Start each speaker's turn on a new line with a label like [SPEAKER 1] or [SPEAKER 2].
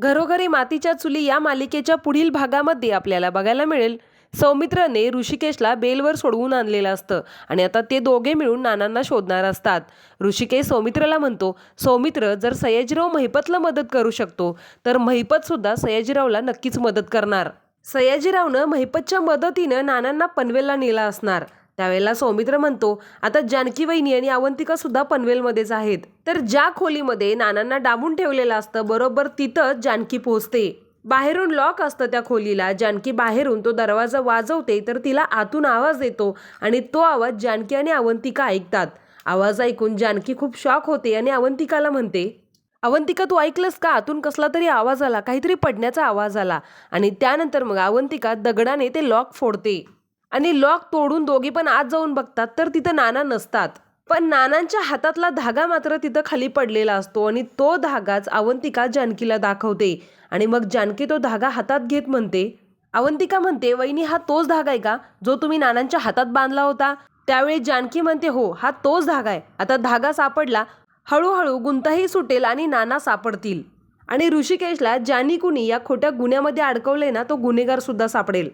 [SPEAKER 1] घरोघरी मातीच्या चुली या मालिकेच्या पुढील भागामध्ये आपल्याला बघायला मिळेल. सौमित्रने ऋषिकेशला बेलवर सोडवून आणलेलं असतं आणि आता ते दोघे मिळून नानांना शोधणार असतात. ऋषिकेश सौमित्रला म्हणतो सौमित्र जर सयाजीराव महिपतला मदत करू शकतो तर महिपतसुद्धा सयाजीरावला नक्कीच मदत करणार. सयाजीरावनं महिपतच्या मदतीनं नानांना पनवेलला नेला असणार. त्यावेळेला सौमित्र म्हणतो आता जानकी वहिनी आणि अवंतिका सुद्धा पनवेलमध्येच आहेत. तर ज्या खोलीमध्ये नानांना डांबून ठेवलेलं असतं बरोबर तिथं जानकी पोहोचते. बाहेरून लॉक असतं त्या खोलीला. जानकी बाहेरून तो दरवाजा वाजवते तर तिला आतून आवाज येतो आणि तो आवाज जानकी आणि अवंतिका ऐकतात. आवाज ऐकून जानकी खूप शॉक होते आणि अवंतिकाला म्हणते अवंतिका तू ऐकलंस का? आतून कसला तरी आवाज आला काहीतरी पडण्याचा आवाज आला. आणि त्यानंतर मग अवंतिका दगडाने ते लॉक फोडते. आणि लॉक तोडून दोघी पण आत जाऊन बघतात तर तिथं नाना नसतात. पण नानांच्या हातातला धागा मात्र तिथं खाली पडलेला असतो आणि तो धागाच अवंतिका जानकीला दाखवते. आणि मग जानकी तो धागा हातात घेत म्हणते अवंतिका म्हणते वहिनी हा तोच धागा आहे का? जो तुम्ही नानांच्या हातात बांधला होता. त्यावेळी जानकी म्हणते हो हा तोच धागा आहे. आता धागा सापडला हळूहळू गुंताही सुटेल आणि नाना सापडतील. आणि ऋषिकेशला जानी कुणी या खोट्या गुन्ह्यामध्ये अडकवले ना तो गुन्हेगार सुद्धा सापडेल.